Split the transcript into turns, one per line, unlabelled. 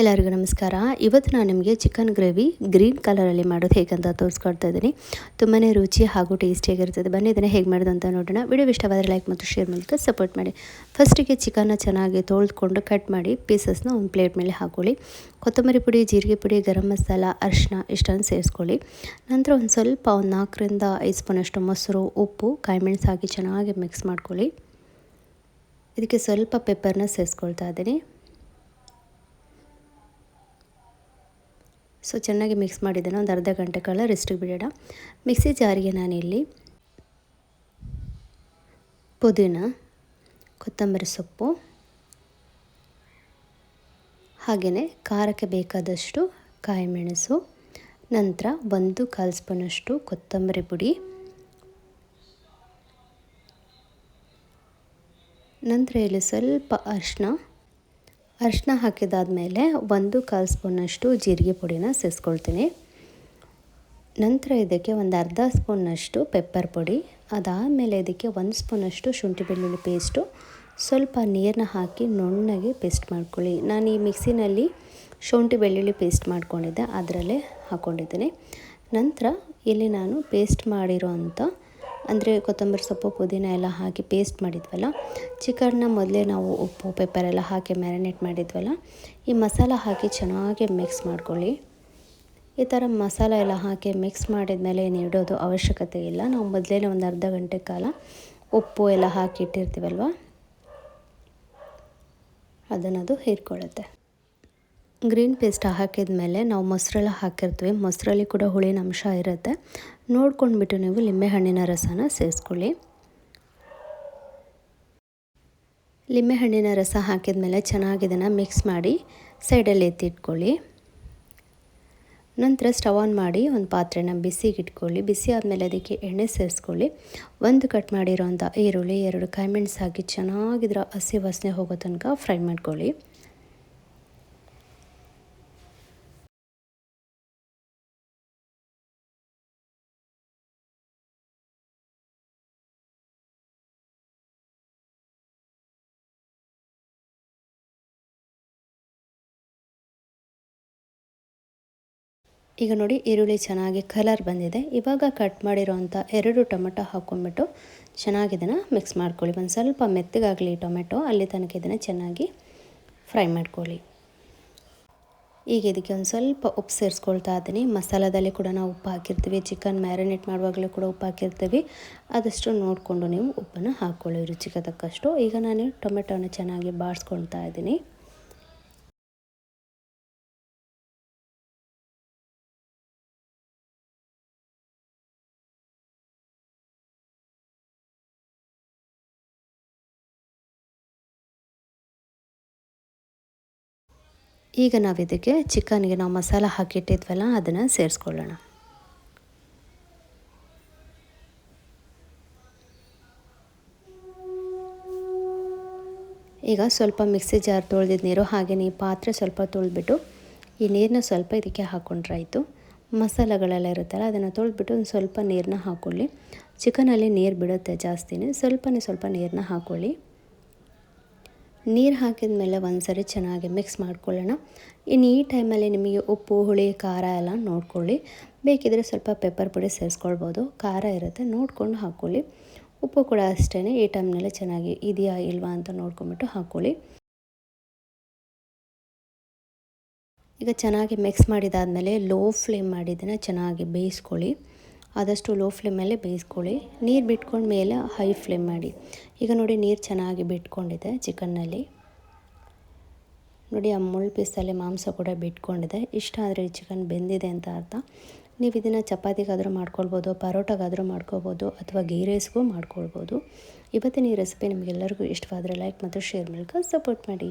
ಎಲ್ಲರಿಗೂ ನಮಸ್ಕಾರ. ಇವತ್ತು ನಾನು ನಿಮಗೆ ಚಿಕನ್ ಗ್ರೇವಿ ಗ್ರೀನ್ ಕಲರಲ್ಲಿ ಮಾಡೋದು ಹೇಗಂತ ತೋರಿಸ್ಕೊಡ್ತಾ ಇದ್ದೀನಿ. ತುಂಬಾ ರುಚಿ ಹಾಗೂ ಟೇಸ್ಟಿಯಾಗಿರ್ತದೆ ಬನ್ನಿ ಇದನ್ನು ಹೇಗೆ ಮಾಡೋದು ಅಂತ ನೋಡೋಣ. ವಿಡಿಯೋ ಇಷ್ಟವಾದರೆ ಲೈಕ್ ಮತ್ತು ಶೇರ್ ಮೂಲಕ ಸಪೋರ್ಟ್ ಮಾಡಿ. ಫಸ್ಟಿಗೆ ಚಿಕನ್ನ ಚೆನ್ನಾಗಿ ತೊಳೆದುಕೊಂಡು ಕಟ್ ಮಾಡಿ ಪೀಸಸ್ನ ಒಂದು ಪ್ಲೇಟ್ ಮೇಲೆ ಹಾಕೊಳ್ಳಿ. ಕೊತ್ತಂಬರಿ ಪುಡಿ, ಜೀರಿಗೆ ಪುಡಿ, ಗರಂ ಮಸಾಲ ಅರಿಶಿನ ಇಷ್ಟನ್ನು ಸೇರಿಸ್ಕೊಳ್ಳಿ. ನಂತರ ಒಂದು ಸ್ವಲ್ಪ ಒಂದು ನಾಲ್ಕರಿಂದ ಐದು ಸ್ಪೂನಷ್ಟು ಮೊಸರು, ಉಪ್ಪು, ಕಾಯಿಮೆಣಸು ಹಾಕಿ ಚೆನ್ನಾಗಿ ಮಿಕ್ಸ್ ಮಾಡ್ಕೊಳ್ಳಿ. ಇದಕ್ಕೆ ಸ್ವಲ್ಪ ಪೆಪ್ಪರ್ನ ಸೇರಿಸ್ಕೊಳ್ತಾ ಇದ್ದೀನಿ. ಸೊ ಚೆನ್ನಾಗಿ ಮಿಕ್ಸ್ ಮಾಡಿದ್ದೇನೆ, ಒಂದು ಅರ್ಧ ಗಂಟೆ ಕಾಲ ರೆಸ್ಟಿಗೆ ಬಿಡೋಣ. ಮಿಕ್ಸಿ ಜಾರಿಗೆ ನಾನಿಲ್ಲಿ ಪುದೀನ, ಕೊತ್ತಂಬರಿ ಸೊಪ್ಪು, ಹಾಗೆಯೇ ಖಾರಕ್ಕೆ ಬೇಕಾದಷ್ಟು ಕಾಯಿಮೆಣಸು, ನಂತರ ಒಂದು ಕಾಲು ಸ್ಪೂನಷ್ಟು ಕೊತ್ತಂಬರಿ ಪುಡಿ, ನಂತರ ಇಲ್ಲಿ ಸ್ವಲ್ಪ ಅರಿಶಿನ ಅರಿಶಿನ ಹಾಕಿದಾದಮೇಲೆ ಒಂದು ಕಾಲು ಸ್ಪೂನಷ್ಟು ಜೀರಿಗೆ ಪುಡಿನ ಸೇರಿಸ್ಕೊಳ್ತೀನಿ ನಂತರ ಇದಕ್ಕೆ ಒಂದು ಅರ್ಧ ಸ್ಪೂನಷ್ಟು ಪೆಪ್ಪರ್ ಪುಡಿ, ಅದಾದಮೇಲೆ ಇದಕ್ಕೆ ಒಂದು ಸ್ಪೂನಷ್ಟು ಶುಂಠಿ ಬೆಳ್ಳುಳ್ಳಿ ಪೇಸ್ಟು. ಸ್ವಲ್ಪ ನೀರನ್ನ ಹಾಕಿ ನುಣ್ಣಗೆ ಪೇಸ್ಟ್ ಮಾಡ್ಕೊಳ್ಳಿ. ನಾನು ಈ ಮಿಕ್ಸಿನಲ್ಲಿ ಶುಂಠಿ ಬೆಳ್ಳುಳ್ಳಿ ಪೇಸ್ಟ್ ಮಾಡ್ಕೊಂಡಿದ್ದೆ, ಅದರಲ್ಲೇ ಹಾಕ್ಕೊಂಡಿದ್ದೀನಿ ನಂತರ ಇಲ್ಲಿ ನಾನು ಪೇಸ್ಟ್ ಮಾಡಿರೋ ಅಂಥ ಅಂದರೆ ಕೊತ್ತಂಬರಿ ಸೊಪ್ಪು, ಪುದೀನ ಎಲ್ಲ ಹಾಕಿ ಪೇಸ್ಟ್ ಮಾಡಿದ್ವಲ್ಲ, ಚಿಕನ್ನ ಮೊದಲೇ ನಾವು ಉಪ್ಪು ಪೆಪ್ಪರ್ ಎಲ್ಲ ಹಾಕಿ ಮ್ಯಾರಿನೇಟ್ ಮಾಡಿದ್ವಲ್ಲ, ಈ ಮಸಾಲ ಹಾಕಿ ಚೆನ್ನಾಗಿ ಮಿಕ್ಸ್ ಮಾಡ್ಕೊಳ್ಳಿ. ಈ ಥರ ಮಸಾಲ ಎಲ್ಲ ಹಾಕಿ ಮಿಕ್ಸ್ ಮಾಡಿದ ಮೇಲೆ ಏನು ಇಡೋದು ಅವಶ್ಯಕತೆ ಇಲ್ಲ. ನಾವು ಮೊದಲೇ ಒಂದು ಅರ್ಧ ಗಂಟೆ ಕಾಲ ಉಪ್ಪು ಎಲ್ಲ ಹಾಕಿ ಇಟ್ಟಿರ್ತೀವಲ್ವ ಅದನ್ನದು ಹೀರ್ಕೊಳ್ಳುತ್ತೆ. ಗ್ರೀನ್ ಪೇಸ್ಟ್ ಹಾಕಿದ ಮೇಲೆ ನಾವು ಮೊಸರೆಲ್ಲ ಹಾಕಿರ್ತೀವಿ. ಮೊಸರಲ್ಲಿ ಕೂಡ ಹುಳಿನ ಅಂಶ ಇರುತ್ತೆ. ನೋಡ್ಕೊಂಡ್ಬಿಟ್ಟು ನೀವು ಲಿಂಬೆಹಣ್ಣಿನ ರಸನ ಸೇರಿಸ್ಕೊಳ್ಳಿ. ಲಿಂಬೆಹಣ್ಣಿನ ರಸ ಹಾಕಿದ ಮೇಲೆ ಚೆನ್ನಾಗಿ ಇದನ್ನು ಮಿಕ್ಸ್ ಮಾಡಿ ಸೈಡಲ್ಲಿ ಎತ್ತಿಟ್ಕೊಳ್ಳಿ. ನಂತರ ಸ್ಟವ್ ಆನ್ ಮಾಡಿ ಒಂದು ಪಾತ್ರೆನ ಬಿಸಿಗೆ ಇಟ್ಕೊಳ್ಳಿ. ಬಿಸಿ ಆದಮೇಲೆ ಅದಕ್ಕೆ ಎಣ್ಣೆ ಸೇರಿಸ್ಕೊಳ್ಳಿ. ಒಂದು ಕಟ್ ಮಾಡಿರೋಂಥ ಈರುಳ್ಳಿ, ಎರಡು ಕಾಯಿಮೆಣ್ಸು ಹಾಕಿ ಚೆನ್ನಾಗಿದ್ರೆ ಹಸಿ ವಾಸನೆ ಹೋಗೋ ತನಕ ಫ್ರೈ ಮಾಡ್ಕೊಳ್ಳಿ. ಈಗ ನೋಡಿ ಈರುಳ್ಳಿ ಚೆನ್ನಾಗಿ ಕಲರ್ ಬಂದಿದೆ. ಇವಾಗ ಕಟ್ ಮಾಡಿರೋವಂಥ ಎರಡು ಟೊಮೆಟೊ ಹಾಕ್ಕೊಂಡ್ಬಿಟ್ಟು ಚೆನ್ನಾಗಿ ಇದನ್ನು ಮಿಕ್ಸ್ ಮಾಡ್ಕೊಳ್ಳಿ. ಒಂದು ಸ್ವಲ್ಪ ಮೆತ್ತಗಾಗಲಿ ಟೊಮೆಟೊ, ಅಲ್ಲಿ ತನಕ ಇದನ್ನು ಚೆನ್ನಾಗಿ ಫ್ರೈ ಮಾಡ್ಕೊಳ್ಳಿ. ಈಗ ಇದಕ್ಕೆ ಒಂದು ಸ್ವಲ್ಪ ಉಪ್ಪು ಸೇರಿಸ್ಕೊಳ್ತಾ ಇದ್ದೀನಿ ಮಸಾಲದಲ್ಲಿ ಕೂಡ ನಾವು ಉಪ್ಪು ಹಾಕಿರ್ತೀವಿ. ಚಿಕನ್ ಮ್ಯಾರಿನೇಟ್ ಮಾಡುವಾಗಲೂ ಕೂಡ ಉಪ್ಪು ಹಾಕಿರ್ತೀವಿ. ಆದಷ್ಟು ನೋಡಿಕೊಂಡು ನೀವು ಉಪ್ಪನ್ನು ಹಾಕ್ಕೊಳ್ಳಿ. ರುಚಿಗೆ ತಕ್ಕಷ್ಟು. ಈಗ ನಾನು ಟೊಮೆಟೊನ ಚೆನ್ನಾಗಿ ಬಾಡಿಸ್ಕೊಳ್ತಾ ಇದ್ದೀನಿ ಈಗ ನಾವು ಇದಕ್ಕೆ ಚಿಕನ್ಗೆ ನಾವು ಮಸಾಲ ಹಾಕಿಟ್ಟಿದ್ವಲ್ಲ ಅದನ್ನು ಸೇರಿಸ್ಕೊಳ್ಳೋಣ. ಈಗ ಸ್ವಲ್ಪ ಮಿಕ್ಸಿ ಜಾರ್ ತೊಳೆದಿದ್ದ ನೀರು ಹಾಗೆ ಈ ಪಾತ್ರೆ ಸ್ವಲ್ಪ ತೊಳೆದ್ಬಿಟ್ಟು, ಈ ನೀರನ್ನ ಸ್ವಲ್ಪ ಇದಕ್ಕೆ ಹಾಕ್ಕೊಂಡ್ರಾಯಿತು ಮಸಾಲೆಗಳೆಲ್ಲ ಇರುತ್ತಲ್ಲ, ಅದನ್ನು ತೊಳೆದ್ಬಿಟ್ಟು ಒಂದು ಸ್ವಲ್ಪ ನೀರನ್ನ ಹಾಕ್ಕೊಳ್ಳಿ ಚಿಕನಲ್ಲಿ ನೀರು ಬಿಡುತ್ತೆ ಜಾಸ್ತಿನೇ, ಸ್ವಲ್ಪನೇ ಸ್ವಲ್ಪ ನೀರನ್ನ ಹಾಕ್ಕೊಳ್ಳಿ ನೀರು ಹಾಕಿದ ಮೇಲೆ ಒಂದು ಸರಿ ಚೆನ್ನಾಗಿ ಮಿಕ್ಸ್ ಮಾಡ್ಕೊಳ್ಳೋಣ. ಇನ್ನು ಈ ಟೈಮಲ್ಲಿ ನಿಮಗೆ ಉಪ್ಪು, ಹುಳಿ, ಖಾರ ಎಲ್ಲ ನೋಡ್ಕೊಳ್ಳಿ. ಬೇಕಿದ್ರೆ ಸ್ವಲ್ಪ ಪೆಪ್ಪರ್ ಪುಡಿ ಸೇರಿಸ್ಕೊಳ್ಬೋದು. ಖಾರ ಇರುತ್ತೆ, ನೋಡ್ಕೊಂಡು ಹಾಕ್ಕೊಳ್ಳಿ. ಉಪ್ಪು ಕೂಡ ಅಷ್ಟೇ ಈ ಟೈಮ್ನಲ್ಲಿ ಚೆನ್ನಾಗಿ ಇದೆಯಾ ಇಲ್ವಾ ಅಂತ ನೋಡ್ಕೊಂಬಿಟ್ಟು ಹಾಕ್ಕೊಳ್ಳಿ. ಈಗ ಚೆನ್ನಾಗಿ ಮಿಕ್ಸ್ ಮಾಡಿದಾದಮೇಲೆ ಲೋ ಫ್ಲೇಮ್ ಮಾಡಿದ್ದನ್ನು ಚೆನ್ನಾಗಿ ಬೇಯಿಸ್ಕೊಳ್ಳಿ. ಆದಷ್ಟು ಲೋ ಫ್ಲೇಮಲ್ಲೇ ಬೇಯಿಸ್ಕೊಳ್ಳಿ. ನೀರು ಬಿಟ್ಕೊಂಡ ಮೇಲೆ ಹೈ ಫ್ಲೇಮ್ ಮಾಡಿ. ಈಗ ನೋಡಿ ನೀರು ಚೆನ್ನಾಗಿ ಬಿಟ್ಕೊಂಡಿದೆ ಚಿಕನ್ನಲ್ಲಿ ನೋಡಿ ಆ ಮುಳ್ಳು ಪೀಸಲ್ಲಿ ಮಾಂಸ ಕೂಡ ಬಿಟ್ಕೊಂಡಿದೆ. ಇಷ್ಟ ಆದರೆ ಚಿಕನ್ ಬೆಂದಿದೆ ಅಂತ ಅರ್ಥ. ನೀವು ಇದನ್ನು ಚಪಾತಿಗಾದರೂ ಮಾಡ್ಕೊಳ್ಬೋದು, ಪರೋಟಗಾದರೂ ಮಾಡ್ಕೋಬೋದು ಅಥವಾ ಗೀ ರೈಸ್ಗೂ ಮಾಡ್ಕೊಳ್ಬೋದು. ಇವತ್ತಿನ ಈ ರೆಸಿಪಿ ನಿಮಗೆಲ್ಲರಿಗೂ ಇಷ್ಟವಾದರೆ ಲೈಕ್ ಮತ್ತು ಶೇರ್ ಮೂಲಕ ಸಪೋರ್ಟ್ ಮಾಡಿ.